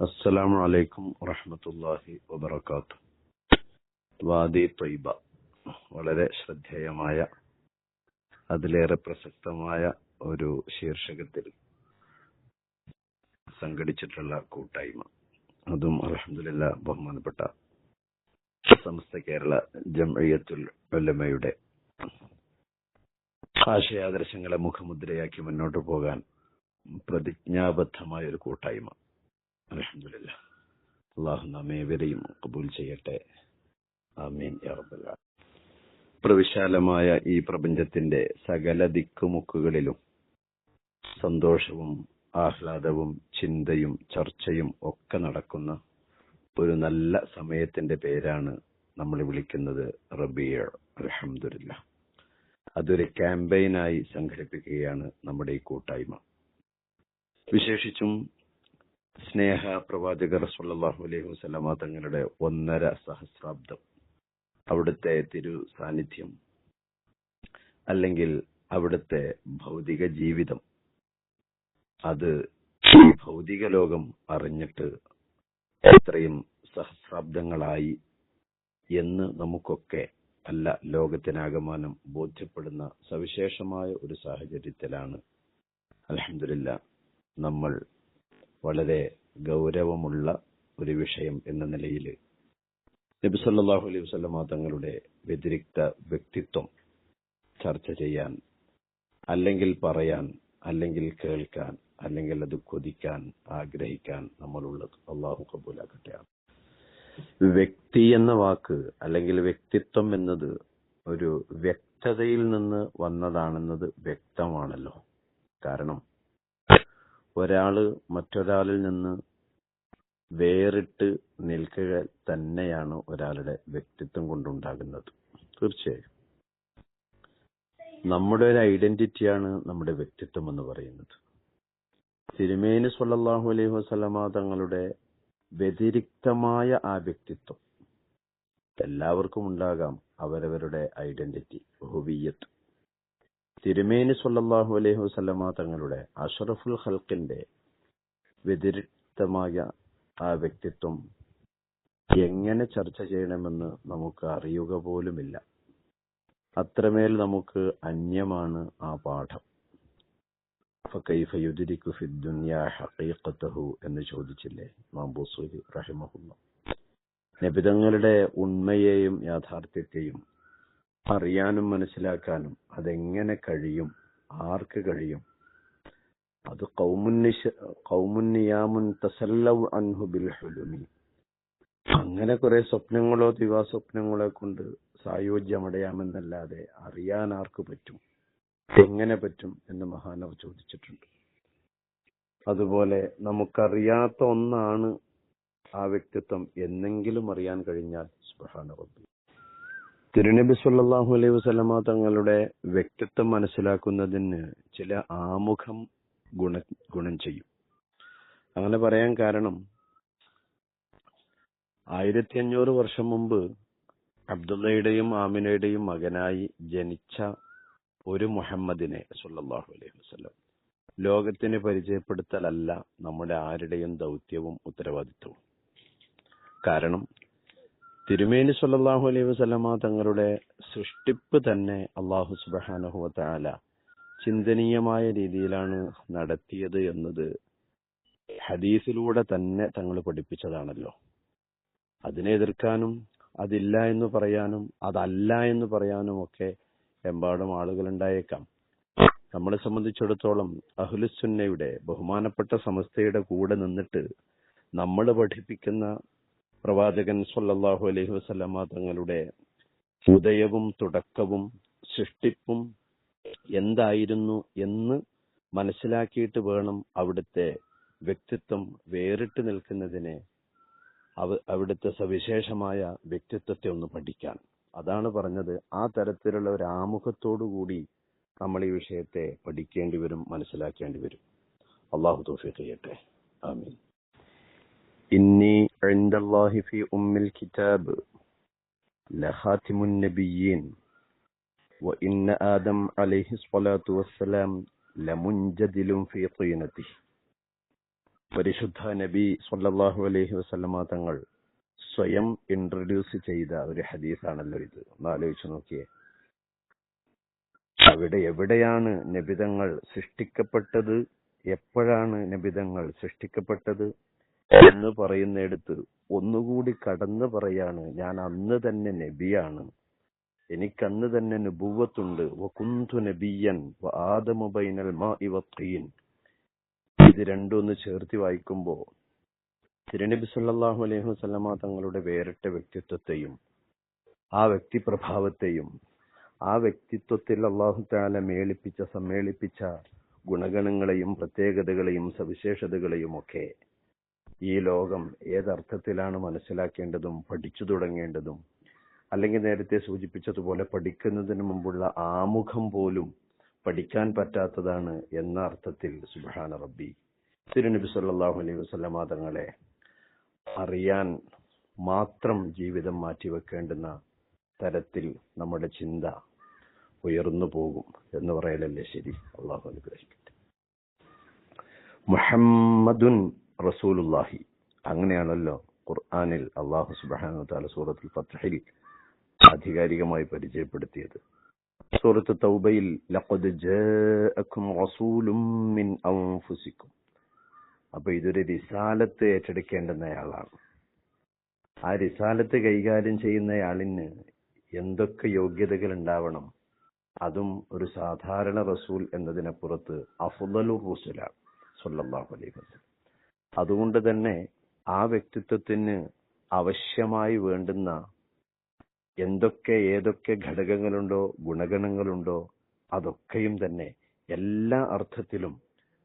അസ്സലാമു അലൈക്കും വറഹമത്തല്ലാഹി വാത്തു വാദി തൊയ്ബ. വളരെ ശ്രദ്ധേയമായ അതിലേറെ പ്രസക്തമായ ഒരു ശീർഷകത്തിൽ സംഘടിച്ചിട്ടുള്ള കൂട്ടായ്മ. അതും അലഹമില്ല ബഹുമാനപ്പെട്ട സമസ്ത കേരള ജംഇയത്തുൽ ഉലമയുടെ ആശയാദർശങ്ങളെ മുഖമുദ്രയാക്കി മുന്നോട്ട് പോകാൻ പ്രതിജ്ഞാബദ്ധമായ ഒരു കൂട്ടായ്മ. അള്ളാഹു നമ്മേവരെയും കബൂൽ ചെയ്യട്ടെ. ആമീൻ പ്രവിശാലമായ ഈ പ്രപഞ്ചത്തിന്റെ സകല ദിക്കുമുക്കുകളിലും സന്തോഷവും ആഹ്ലാദവും ചിന്തയും ചർച്ചയും ഒക്കെ നടക്കുന്ന ഒരു നല്ല സമയത്തിന്റെ പേരാണ് നമ്മൾ വിളിക്കുന്നത് റബിയ അലഹമില്ല അതൊരു ക്യാമ്പയിനായി സംഘടിപ്പിക്കുകയാണ് നമ്മുടെ ഈ കൂട്ടായ്മ. വിശേഷിച്ചും സ്നേഹ പ്രവാചകർ സല്ലല്ലാഹു അലൈഹി വസല്ലമ തങ്ങളുടെ ഒന്നര സഹസ്രാബ്ദം അവിടുത്തെ തിരു സാന്നിധ്യം അല്ലെങ്കിൽ അവിടുത്തെ ഭൗതിക ജീവിതം. അത് ഭൗതിക ലോകം അറിഞ്ഞിട്ട് എത്രയും സഹസ്രാബ്ദങ്ങളായി എന്ന് നമുക്കൊക്കെ അല്ല ലോകത്തിനാകമാനം ബോധ്യപ്പെടുന്ന സവിശേഷമായ ഒരു സാഹചര്യത്തിലാണ്. അലഹമില്ല നമ്മൾ വളരെ ഗൗരവമുള്ള ഒരു വിഷയം എന്ന നിലയിൽ നബി സല്ലല്ലാഹു അലൈഹി വസല്ലമ തങ്ങളുടെ വ്യതിരിക്ത വ്യക്തിത്വം ചർച്ച ചെയ്യാൻ അല്ലെങ്കിൽ പറയാൻ അല്ലെങ്കിൽ കേൾക്കാൻ അല്ലെങ്കിൽ അത് കൊതിക്കാൻ ആഗ്രഹിക്കാൻ നമ്മളുള്ളത് അള്ളാഹു കബൂലാക്കട്ടെ വ്യക്തി എന്ന വാക്ക് അല്ലെങ്കിൽ വ്യക്തിത്വം എന്നത് ഒരു വ്യക്തതയിൽ നിന്ന് വന്നതാണെന്നത് വ്യക്തമാണല്ലോ. കാരണം ഒരാൾ മറ്റൊരാളിൽ നിന്ന് വേറിട്ട് നിൽക്കുക തന്നെയാണ് ഒരാളുടെ വ്യക്തിത്വം കൊണ്ടുണ്ടാകുന്നത്. തീർച്ചയായും. നമ്മുടെ ഒരു ഐഡന്റിറ്റിയാണ് നമ്മുടെ വ്യക്തിത്വം എന്ന് പറയുന്നത്. തിരുമേനി സല്ലാഹു അലൈഹി വസല്ലമ തങ്ങളുടെ വ്യതിരിക്തമായ ആ വ്യക്തിത്വം എല്ലാവർക്കും ഉണ്ടാകാം അവരവരുടെ ഐഡന്റിറ്റി ഹുവിയത്ത് തിരുമേനി സല്ലല്ലാഹു അലൈഹി വസ്ലമ തങ്ങളുടെ അഷറഫുൽ ഹൽക്കിന്റെ വ്യതിരിക്തമായ ആ വ്യക്തിത്വം എങ്ങനെ ചർച്ച ചെയ്യണമെന്ന് നമുക്ക് അറിയുക പോലുമില്ല. അത്രമേൽ നമുക്ക് അന്യമാണ് ആ പാഠം. എന്ന് ചോദിച്ചില്ലേ ഇമാം ബുസൂരി റഹിമഹുല്ല. നബിതങ്ങളുടെ ഉണ്മയെയും യാഥാർത്ഥ്യത്തെയും അറിയാനും മനസ്സിലാക്കാനും അതെങ്ങനെ കഴിയും? ആർക്ക് കഴിയും? അത് കൗമുന്നിയാമുൻ തസല്ലവ് അൻഹു ബിൽ ഹുലുമി. അങ്ങനെ കുറെ സ്വപ്നങ്ങളോ ദിവാസ്വപ്നങ്ങളോ കൊണ്ട് സായോജ്യമടയാമെന്നല്ലാതെ അറിയാൻ ആർക്ക് പറ്റും? എങ്ങനെ പറ്റും എന്ന് മഹാനവർ ചോദിച്ചിട്ടുണ്ട്. അതുപോലെ നമുക്കറിയാത്ത ഒന്നാണ് ആ വ്യക്തിത്വം എന്നെങ്കിലും അറിയാൻ കഴിഞ്ഞാൽ സുബ്ഹാന റബ്ബി തിരുനബി സല്ലല്ലാഹു അലൈഹി വസല്ലമ തങ്ങളുടെ വ്യക്തിത്വം മനസ്സിലാക്കുന്നതിന് ചില ആമുഖം ഗുണ ഗുണം ചെയ്യും. അങ്ങനെ പറയാൻ കാരണം ആയിരത്തി അഞ്ഞൂറ് വർഷം മുമ്പ് അബ്ദുള്ളയുടെയും ആമിനയുടെയും മകനായി ജനിച്ച ഒരു മുഹമ്മദിനെ സല്ലല്ലാഹു അലൈഹി വസല്ലം. ലോകത്തിന് പരിചയപ്പെടുത്തലല്ല നമ്മുടെ ആരുടെയും ദൗത്യവും ഉത്തരവാദിത്വവും. കാരണം തിരുമേനി സല്ലാഹു അലൈഹി വസല്ലമ തങ്ങളുടെ സൃഷ്ടിപ്പ് തന്നെ അള്ളാഹു സുബ്ഹാനഹു വതആല ചിന്തനീയമായ രീതിയിലാണ് നടത്തിയത് എന്നത് ഹദീസിലൂടെ തന്നെ തങ്ങൾ പഠിപ്പിച്ചതാണല്ലോ. അതിനെ എതിർക്കാനും അതില്ല എന്ന് പറയാനും അതല്ല എന്ന് പറയാനും ഒക്കെ എമ്പാടും ആളുകൾ ഉണ്ടായേക്കാം നമ്മളെ സംബന്ധിച്ചിടത്തോളം അഹുലുസുന്നയുടെ ബഹുമാനപ്പെട്ട സമസ്തയുടെ കൂടെ നിന്നിട്ട് നമ്മൾ പഠിപ്പിക്കുന്ന പ്രവാചകൻ സല്ലല്ലാഹു അലൈഹി വസ്ലമ തങ്ങളുടെ ഉദയവും തുടക്കവും സൃഷ്ടിപ്പും എന്തായിരുന്നു എന്ന് മനസ്സിലാക്കിയിട്ട് വേണം അവിടുത്തെ വ്യക്തിത്വം വേറിട്ട് നിൽക്കുന്നതിനെ അവിടുത്തെ സവിശേഷമായ വ്യക്തിത്വത്തെ ഒന്ന് പഠിക്കാൻ. അതാണ് പറഞ്ഞത്. ആ തരത്തിലുള്ള ഒരു ആമുഖത്തോടു കൂടി നമ്മൾ ഈ വിഷയത്തെ പഠിക്കേണ്ടി വരും മനസ്സിലാക്കേണ്ടി വരും. അള്ളാഹു തോഫിക്ക് ചെയ്യട്ടെ. ആമീൻ. ഇന്നി عند الله في أم الكتاب لخاتم النبيين وإن آدم عليه الصلاة والسلام لمنجدل في طينته പരിശുദ്ധ നബി സല്ലല്ലാഹു അലൈഹി വസല്ലമ തങ്ങൾ സ്വയം ഇൻട്രൊഡ്യൂസ് ചെയ്ത ഒരു ഹദീസാണല്ലോ ഇത് ഒന്ന് ആലോചിച്ച് നോക്കിയേ അവിടെ എവിടെയാണ് നബിതങ്ങൾ സൃഷ്ടിക്കപ്പെട്ടത് എപ്പോഴാണ് നബിതങ്ങൾ സൃഷ്ടിക്കപ്പെട്ടത് എന്ന് പറയുന്നിടത്ത് ഒന്നുകൂടി കടന്നു പറയാണ് ഞാൻ അന്ന് തന്നെ നബിയാണ്. എനിക്കന്ന് തന്നെ നുബുവത്തുണ്ട്. വകുന്തു നബിയൻ ആദമുബൈനൽ മാ ബൈനൽ മാഇ വത്തീൻ. ഇത് ഒന്ന് ചേർത്തി വായിക്കുമ്പോ തിരുനബി സല്ലാഹു അലൈഹി വസല്ലമ തങ്ങളുടെ വേറിട്ട വ്യക്തിത്വത്തെയും ആ വ്യക്തി പ്രഭാവത്തെയും ആ വ്യക്തിത്വത്തിൽ അള്ളാഹു താല മേളിപ്പിച്ച സമ്മേളിപ്പിച്ച ഗുണഗണങ്ങളെയും പ്രത്യേകതകളെയും സവിശേഷതകളെയും ഒക്കെ ഈ ലോകം ഏതർത്ഥത്തിലാണ് മനസ്സിലാക്കേണ്ടതും പഠിച്ചു തുടങ്ങേണ്ടതും അല്ലെങ്കിൽ നേരത്തെ സൂചിപ്പിച്ചതുപോലെ പഠിക്കുന്നതിന് മുമ്പുള്ള ആമുഖം പോലും പഠിക്കാൻ പറ്റാത്തതാണ് എന്ന അർത്ഥത്തിൽ സുബാന റബ്ബി. തിരുനബി സല്ലാഹു അലൈഹി വസല്ലമ തങ്ങളെ അറിയാൻ മാത്രം ജീവിതം മാറ്റിവെക്കേണ്ടുന്ന തരത്തിൽ നമ്മുടെ ചിന്ത ഉയർന്നു പോകും എന്ന് പറയലല്ലേ ശരി? അള്ളാഹു അനുഗ്രഹിക്കട്ടെ. മുഹമ്മദുൻ റസൂലുല്ലാഹി അങ്ങനെയാണല്ലോ ഖുർആാനിൽ അള്ളാഹു സുബ്ഹാനഹു താല സൂറത്തുൽ ഫത്ഹിൽ ആധികാരികമായി പരിചയപ്പെടുത്തിയത്. സൂറത്ത് തൗബയിൽ ലഖദ് റസൂലും മിൻ അപ്പൊ ഇതൊരു റിസാലത്ത് ഏറ്റെടുക്കേണ്ടുന്നയാളാണ്. ആ റിസാലത്ത് കൈകാര്യം ചെയ്യുന്നയാളിന് എന്തൊക്കെ യോഗ്യതകൾ ഉണ്ടാവണം? അതും ഒരു സാധാരണ റസൂൽ എന്നതിനപ്പുറത്ത് അഫുദലു റസൂലാണ് സല്ലല്ലാഹു അലൈഹി വസല്ലം. അതുകൊണ്ട് തന്നെ ആ വ്യക്തിത്വത്തിന് ആവശ്യമായി വേണ്ടുന്ന എന്തൊക്കെ ഏതൊക്കെ ഘടകങ്ങളുണ്ടോ ഗുണഗണങ്ങളുണ്ടോ അതൊക്കെയും തന്നെ എല്ലാ അർത്ഥത്തിലും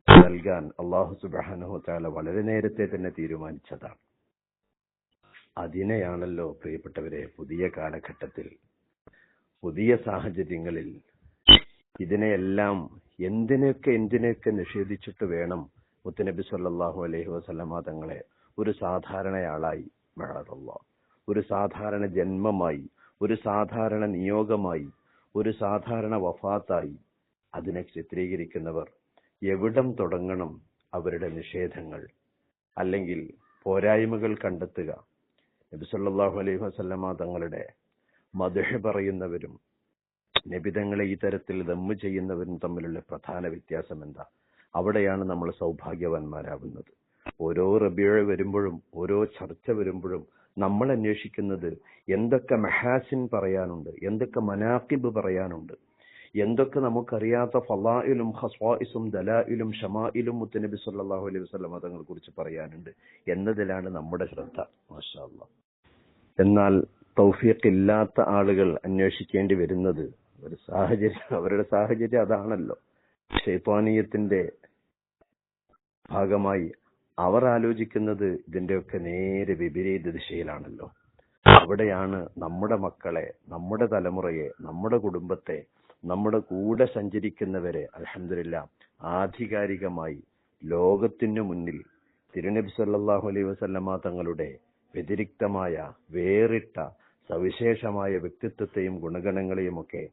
നൽകാൻ അള്ളാഹു സുബ്ഹാനഹു തആല വളരെ നേരത്തെ തന്നെ തീരുമാനിച്ചതാണ്. അതിനെയാണല്ലോ പ്രിയപ്പെട്ടവരെ പുതിയ കാലഘട്ടത്തിൽ പുതിയ സാഹചര്യങ്ങളിൽ ഇതിനെയെല്ലാം എന്തിനൊക്കെ എന്തിനൊക്കെ നിഷേധിച്ചിട്ട് വേണം മുത്തനബി സല്ലാഹു അലൈഹി വസല്ലമ തങ്ങളെ ഒരു സാധാരണയാളായി മഴതല്ല ഒരു സാധാരണ ജന്മമായി ഒരു സാധാരണ നിയോഗമായി ഒരു സാധാരണ വഫാത്തായി അതിനെ ചിത്രീകരിക്കുന്നവർ എവിടം തുടങ്ങണം അവരുടെ നിഷേധങ്ങൾ അല്ലെങ്കിൽ പോരായ്മകൾ കണ്ടെത്തുക. നബി സല്ലല്ലാഹു അലൈഹി വസല്ലമ തങ്ങളുടെ മധുഷ പറയുന്നവരും നബിതങ്ങളെ ഈ തരത്തിൽ ദമ്മ് ചെയ്യുന്നവരും തമ്മിലുള്ള പ്രധാന വ്യത്യാസം എന്താ അവിടെയാണ് നമ്മൾ സൗഭാഗ്യവാന്മാരാകുന്നത്. ഓരോ റബിയ വരുമ്പോഴും ഓരോ ചർച്ച വരുമ്പോഴും നമ്മൾ അന്വേഷിക്കുന്നത് എന്തൊക്കെ മെഹാസിൻ പറയാനുണ്ട് എന്തൊക്കെ മനാക്കിബ് പറയാനുണ്ട് എന്തൊക്കെ നമുക്കറിയാത്ത ഫലായിലും ഹസ്വായിസും ദലായിലും ഷമായിലും മുത്തനബി സല്ലാഹു അലൈഹി വസല്ലം മതങ്ങളെ കുറിച്ച് പറയാനുണ്ട് എന്നതിലാണ് നമ്മുടെ ശ്രദ്ധ മാഷാല്ല എന്നാൽ തൗഫീഖ് ഇല്ലാത്ത ആളുകൾ അന്വേഷിക്കേണ്ടി വരുന്നത് ഒരു സാഹചര്യം അവരുടെ സാഹചര്യം അതാണല്ലോ. ഷെയ്ത്താനീയത്തിന്റെ ഭാഗമായി അവർ ആലോചിക്കുന്നത് ഇതിന്റെയൊക്കെ നേരെ വിപരീത ദിശയിലാണല്ലോ. അവിടെയാണ് നമ്മുടെ മക്കളെ നമ്മുടെ തലമുറയെ നമ്മുടെ കുടുംബത്തെ നമ്മുടെ കൂടെ സഞ്ചരിക്കുന്നവരെ അലഹമില്ല ആധികാരികമായി ലോകത്തിനു മുന്നിൽ തിരുനബി സല്ലാഹു അലൈ വസല്ലമ തങ്ങളുടെ വ്യതിരിക്തമായ വേറിട്ട സവിശേഷമായ വ്യക്തിത്വത്തെയും ഗുണഗണങ്ങളെയും ഒക്കെ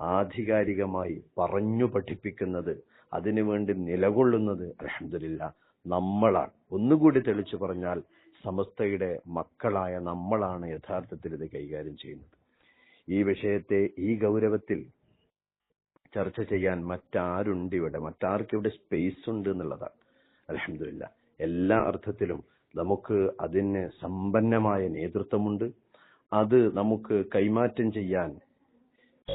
ആധികാരികമായി പറഞ്ഞു പഠിപ്പിക്കുന്നത് അതിനുവേണ്ടി നിലകൊള്ളുന്നത് അലഹമില്ല നമ്മളാണ്. ഒന്നുകൂടി തെളിച്ചു പറഞ്ഞാൽ സമസ്തയുടെ മക്കളായ നമ്മളാണ് യഥാർത്ഥത്തിൽ ഇത് കൈകാര്യം ചെയ്യുന്നത്. ഈ വിഷയത്തെ ഈ ഗൗരവത്തിൽ ചർച്ച ചെയ്യാൻ മറ്റാരുണ്ട് ഇവിടെ? മറ്റാർക്ക് ഇവിടെ സ്പേസ് ഉണ്ട് എന്നുള്ളതാണ്. അലഹമില്ല എല്ലാ അർത്ഥത്തിലും നമുക്ക് അതിന് സമ്പന്നമായ നേതൃത്വമുണ്ട്. അത് നമുക്ക് കൈമാറ്റം ചെയ്യാൻ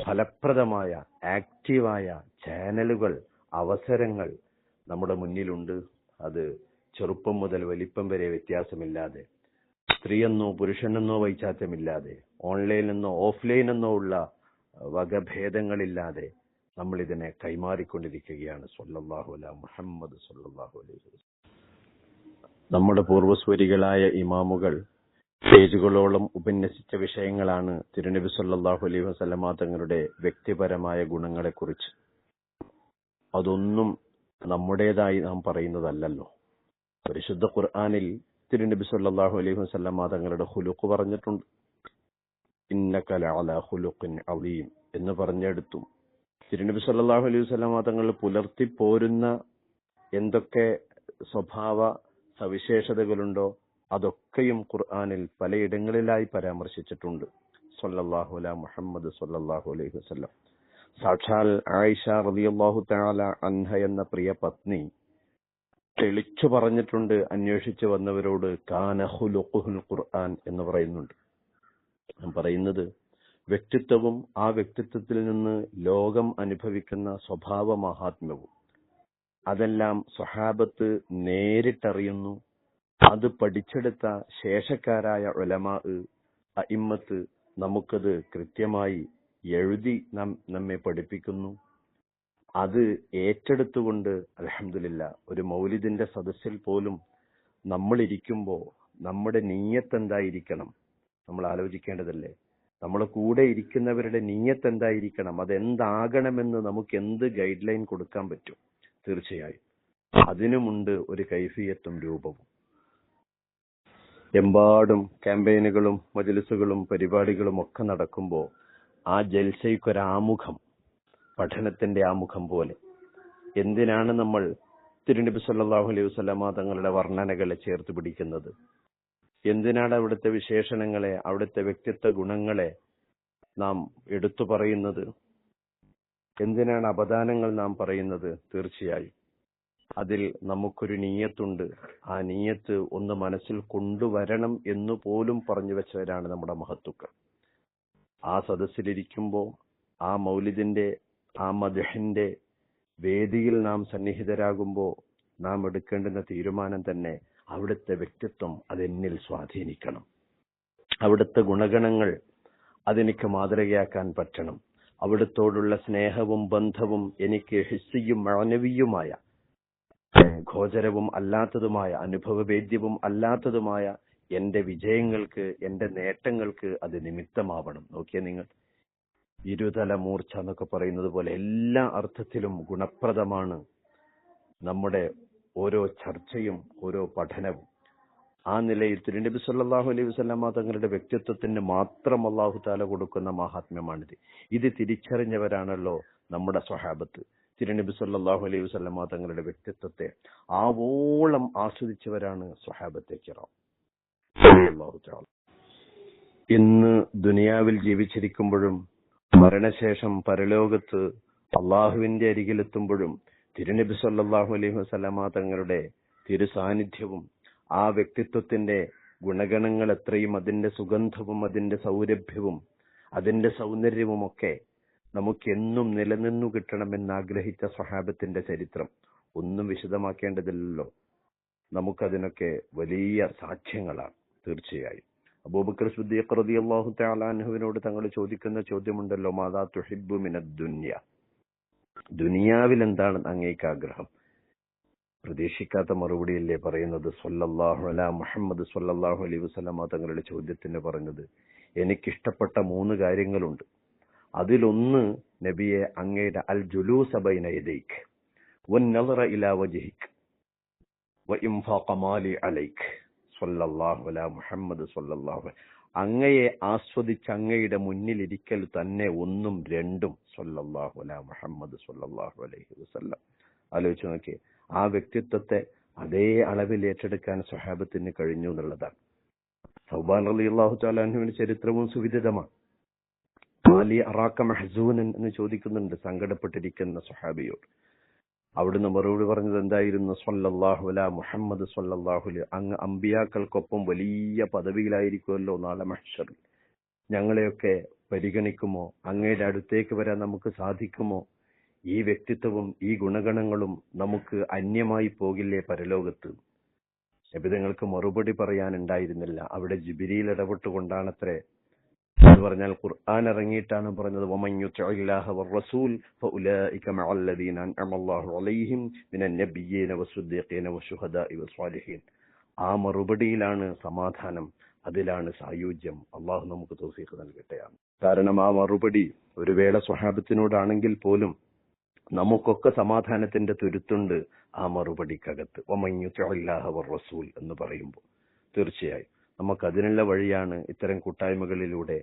ഫലപ്രദമായ ആക്റ്റീവായ ചാനലുകൾ അവസരങ്ങൾ നമ്മുടെ മുന്നിലുണ്ട്. അത് ചെറുപ്പം മുതൽ വലിപ്പം വരെ വ്യത്യാസമില്ലാതെ സ്ത്രീയെന്നോ പുരുഷനെന്നോ വൈചാത്യമില്ലാതെ ഓഫ്ലൈൻ എന്നോ ഉള്ള വകഭേദങ്ങളില്ലാതെ നമ്മൾ ഇതിനെ കൈമാറിക്കൊണ്ടിരിക്കുകയാണ്. സല്ലല്ലാഹു അല മുഹമ്മദ് സൊല്ലാഹു അലൈഹി നമ്മുടെ പൂർവസ്വരികളായ ഇമാമുകൾ പേജുകളോളം ഉപന്യസിച്ച വിഷയങ്ങളാണ് തിരുനബി സല്ലാഹു അലൈഹി വസല്ലമ തങ്ങളുടെ വ്യക്തിപരമായ ഗുണങ്ങളെക്കുറിച്ച്. അതൊന്നും നമ്മുടേതായി നാം പറയുന്നതല്ലല്ലോ. പരിശുദ്ധ ഖുർആാനിൽ തിരുനബി സല്ലാഹു അലൈഹി വസല്ലമ തങ്ങളുടെ ഹുലുക്ക് പറഞ്ഞിട്ടുണ്ട്. അളീം എന്ന് പറഞ്ഞെടുത്തു. തിരുനബി സല്ലാഹു അലൈഹി വസല്ലമ തങ്ങൾ പുലർത്തി പോരുന്ന എന്തൊക്കെ സ്വഭാവ സവിശേഷതകളുണ്ടോ അതൊക്കെയും ഖുർആാനിൽ പലയിടങ്ങളിലായി പരാമർശിച്ചിട്ടുണ്ട്. സൊല്ലാഹുല മുഹമ്മദ് സൊല്ലാഹു അലൈഹി വസല്ലം. സാക്ഷാൽ ആയിഷ റളിയല്ലാഹു താല അൻഹ എന്ന പ്രിയ പത്നി തെളിച്ചു പറഞ്ഞിട്ടുണ്ട് അന്വേഷിച്ചു വന്നവരോട് കാനഹുലുഹുൽ ഖുർആൻ എന്ന് പറയുന്നുണ്ട്. ഞാൻ പറയുന്നത് വ്യക്തിത്വവും ആ വ്യക്തിത്വത്തിൽ നിന്ന് ലോകം അനുഭവിക്കുന്ന സ്വഭാവ മഹാത്മ്യവും അതെല്ലാം സ്വഹാബത്ത് നേരിട്ടറിയുന്നു അത് പഠിച്ചെടുത്ത ശേഷക്കാരായ ഒലമാ അയിമ്മത്ത് നമുക്കത് കൃത്യമായി എഴുതി നാം നമ്മെ പഠിപ്പിക്കുന്നു. അത് ഏറ്റെടുത്തുകൊണ്ട് അലഹമില്ല ഒരു മൗലിദിന്റെ സദസ്സിൽ പോലും നമ്മൾ ഇരിക്കുമ്പോൾ നമ്മുടെ നീയത്ത് എന്തായിരിക്കണം നമ്മൾ ആലോചിക്കേണ്ടതല്ലേ? നമ്മളെ കൂടെ ഇരിക്കുന്നവരുടെ നീയത്ത് എന്തായിരിക്കണം അതെന്താകണമെന്ന് നമുക്ക് എന്ത് ഗൈഡ് ലൈൻ കൊടുക്കാൻ പറ്റും? തീർച്ചയായും. അതിനുമുണ്ട് ഒരു കൈഫിയത്തും രൂപവും. എമ്പാടും ക്യാമ്പയിനുകളും മജലിസുകളും പരിപാടികളും ഒക്കെ നടക്കുമ്പോൾ ആ ജൽസയ്ക്കൊരാമുഖം പഠനത്തിന്റെ ആമുഖം പോലെ. എന്തിനാണ് നമ്മൾ തിരുനബി സല്ലാഹു അലൈഹി വസല്ലമ തങ്ങളുടെ വർണനകളെ ചേർത്ത് പിടിക്കുന്നത്? എന്തിനാണ് അവിടുത്തെ വിശേഷണങ്ങളെ അവിടുത്തെ വ്യക്തിത്വ ഗുണങ്ങളെ നാം എടുത്തു പറയുന്നത്? എന്തിനാണ് അപദാനങ്ങൾ നാം പറയുന്നത്? തീർച്ചയായും. അതിൽ നമുക്കൊരു നീയത്തുണ്ട്. ആ നീയത്ത് ഒന്ന് മനസ്സിൽ കൊണ്ടുവരണം എന്ന് പോലും പറഞ്ഞു വെച്ചവരാണ് നമ്മുടെ മഹത്തുക്കൾ. ആ സദസ്സിലിരിക്കുമ്പോൾ ആ മൗലിദിന്റെ ആ മദഹിന്റെ വേദിയിൽ നാം സന്നിഹിതരാകുമ്പോൾ നാം എടുക്കേണ്ടുന്ന തീരുമാനം തന്നെ അവിടുത്തെ വ്യക്തിത്വം അതെന്നിൽ സ്വാധീനിക്കണം. അവിടുത്തെ ഗുണഗണങ്ങൾ അതെനിക്ക് മാതൃകയാക്കാൻ പറ്റണം. അവിടുത്തോടുള്ള സ്നേഹവും ബന്ധവും എനിക്ക് ഹിസ്സിയും മാനവീയുമായ ഗോചരവും അല്ലാത്തതുമായ അനുഭവവേദ്യവും അല്ലാത്തതുമായ എന്റെ വിജയങ്ങൾക്ക് എന്റെ നേട്ടങ്ങൾക്ക് അത് നിമിത്തമാവണം. നോക്കിയ നിങ്ങൾ. ഇരുതല മൂർച്ച എന്നൊക്കെ പറയുന്നത് പോലെ എല്ലാ അർത്ഥത്തിലും ഗുണപ്രദമാണ് നമ്മുടെ ഓരോ ചർച്ചയും ഓരോ പഠനവും. ആ നിലയിൽ തിരുനബി സല്ലാഹു അലൈഹി വസല്ലമ തങ്ങളുടെ വ്യക്തിത്വത്തിന് മാത്രം അള്ളാഹു താല കൊടുക്കുന്ന മഹാത്മ്യമാണിത്. ഇത് തിരിച്ചറിഞ്ഞവരാണല്ലോ നമ്മുടെ സ്വഹാബത്ത്. തിരുനബി സല്ലാഹു അലൈഹി വസല്ലമ തങ്ങളുടെ വ്യക്തിത്വത്തെ ആവോളം ആസ്വദിച്ചവരാണ് സ്വഹാബത്തെ കിറാം. ഇന്ന് ദുനിയാവിൽ ജീവിച്ചിരിക്കുമ്പോഴും മരണശേഷം പരലോകത്ത് അള്ളാഹുവിന്റെ അരികിലെത്തുമ്പോഴും തിരുനബി സല്ലാഹു അലൈഹി വസല്ലമ തങ്ങളുടെ തിരുസാന്നിധ്യവും ആ വ്യക്തിത്വത്തിന്റെ ഗുണഗണങ്ങൾ എത്രയും അതിന്റെ സുഗന്ധവും അതിന്റെ സൗരഭ്യവും അതിന്റെ സൗന്ദര്യവും ഒക്കെ നമുക്കെന്നും നിലനിന്നു കിട്ടണമെന്ന് ആഗ്രഹിച്ച സ്വഹാബത്തിന്റെ ചരിത്രം. ഒന്നും വിശദമാക്കേണ്ടതില്ലല്ലോ. നമുക്കതിനൊക്കെ വലിയ സാക്ഷ്യങ്ങളാണ് തീർച്ചയായും. അബൂബക്കർ സുദ്ദീഖ് റളിയല്ലാഹു തആല അൻഹുവിനോട് തങ്ങൾ ചോദിക്കുന്ന ചോദ്യമുണ്ടല്ലോ മാതാ തുഹിബ്ബു മിനദ് ദുന്യ? ദുനിയാവിൽ എന്താണ് അങ്ങേക്ക് ആഗ്രഹം? പ്രതീക്ഷിക്കാത്ത മറുപടിയല്ലേ പറയുന്നത്? സൊല്ലാഹു അല മുഹമ്മദ് സൊല്ലാഹു അലൈഹി വസല്ലമ തങ്ങളുടെ ചോദ്യത്തിന് പറഞ്ഞത്. എനിക്കിഷ്ടപ്പെട്ട മൂന്ന് കാര്യങ്ങളുണ്ട്. അതിലൊന്ന് നബിയെ അങ്ങയുടെ അൽ ജുലൂസ ബൈന യദൈക്. ഇലാ വഇൻഫാഖ മാലി അലൈക്. അലാ മുഹമ്മദ് അങ്ങയെ ആസ്വദിച്ച് അങ്ങയുടെ മുന്നിലിരിക്കൽ തന്നെ ഒന്നും രണ്ടും അലാ മുഹമ്മദ് അലൈഹി വസല്ലം. ആലോചിച്ച് നോക്കിയേ ആ വ്യക്തിത്വത്തെ അതേ അളവിൽ ഏറ്റെടുക്കാൻ സ്വഹാബത്തിന് കഴിഞ്ഞു എന്നുള്ളതാണ്. സൗബാൻ അലി അള്ളാഹു ചരിത്രവും സുവിദിതമാണ്. മാലി അറാക്ക മഹസൂനൻ എന്ന് ചോദിക്കുന്നുണ്ട് സങ്കടപ്പെട്ടിരിക്കുന്ന സുഹാബിയോട് അവിടുന്ന് മറുപടി പറഞ്ഞത് എന്തായിരുന്നു? സ്വല്ലല്ലാഹു അല മുഹമ്മദ് സ്വല്ലല്ലാഹു അലൈഹി അങ്ങ് അമ്പിയാക്കൾക്കൊപ്പം വലിയ പദവിയിലായിരിക്കുമല്ലോ നാളെ മഹ്ഷറിൽ ഞങ്ങളെയൊക്കെ പരിഗണിക്കുമോ? അങ്ങയുടെ അടുത്തേക്ക് വരാൻ നമുക്ക് സാധിക്കുമോ? ഈ വ്യക്തിത്വവും ഈ ഗുണഗണങ്ങളും നമുക്ക് അന്യമായി പോകില്ലേ പരലോകത്ത്? നബിതങ്ങൾക്ക് മറുപടി പറയാനുണ്ടായിരുന്നില്ല. അവിടെ ജിബിരിയിൽ ഇടപെട്ടുകൊണ്ടാണത്രേ എന്ന് പറഞ്ഞാൽ ഖുർആൻ ഇറങ്ങിയിട്ടാണ് പറഞ്ഞത് ആ മറുപടിയിലാണ് സമാധാനം അതിലാണ് സായുജ്യം. അള്ളാഹു നമുക്ക് തൗഫീഖ് നൽകട്ടെയാണ്. കാരണം ആ മറുപടി ഒരു വേള സ്വഹാബത്തിനോടാണെങ്കിൽ പോലും നമുക്കൊക്കെ സമാധാനത്തിന്റെ തുരുത്തുണ്ട് ആ മറുപടിക്കകത്ത്. റസൂൽ എന്ന് പറയുമ്പോൾ. തീർച്ചയായും. നമുക്ക് അതിനുള്ള വഴിയാണ് ഇത്തരം കൂട്ടായ്മകളിലൂടെ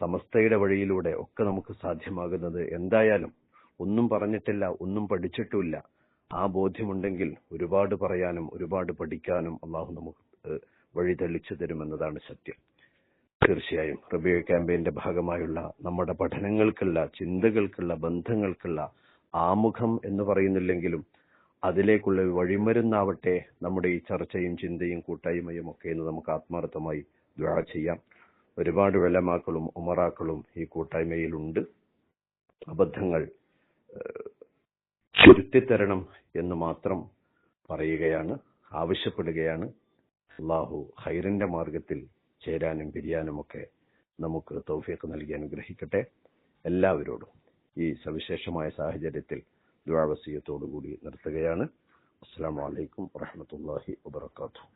സമസ്തയുടെ വഴിയിലൂടെ ഒക്കെ നമുക്ക് സാധ്യമാകുന്നത്. എന്തായാലും ഒന്നും പറഞ്ഞിട്ടില്ല ഒന്നും പഠിച്ചിട്ടില്ല ആ ബോധ്യമുണ്ടെങ്കിൽ ഒരുപാട് പറയാനും ഒരുപാട് പഠിക്കാനും അള്ളാഹു നമുക്ക് വഴി തെളിച്ചു തരുമെന്നതാണ് സത്യം. തീർച്ചയായും റബിയ ക്യാമ്പയിന്റെ ഭാഗമായുള്ള നമ്മുടെ പഠനങ്ങൾക്കുള്ള ചിന്തകൾക്കുള്ള ബന്ധങ്ങൾക്കുള്ള ആമുഖം എന്ന് പറയുന്നില്ലെങ്കിലും അതിലേക്കുള്ള വഴിമരുന്നാവട്ടെ നമ്മുടെ ഈ ചർച്ചയും ചിന്തയും കൂട്ടായ്മയും ഒക്കെ എന്ന് നമുക്ക് ആത്മാർത്ഥമായി ദ്വാ ചെയ്യാം. ഒരുപാട് വെലമാക്കളും ഉമറാക്കളും ഈ കൂട്ടായ്മയിലുണ്ട്. അബദ്ധങ്ങൾ തിരുത്തിത്തരണം എന്ന് മാത്രം പറയുകയാണ് ആവശ്യപ്പെടുകയാണ്. അള്ളാഹു ഹൈറിന്റെ മാർഗത്തിൽ ചേരാനും പിരിയാനും ഒക്കെ നമുക്ക് തൗഫീഖ് നൽകി അനുഗ്രഹിക്കട്ടെ. എല്ലാവരോടും ഈ സവിശേഷമായ സാഹചര്യത്തിൽ ദ്വാവസീയത്തോടു കൂടി നിർത്തുകയാണ്. അസ്സലാമു അലൈക്കും വറഹ്മത്തുള്ളാഹി വബർക്കാത്തു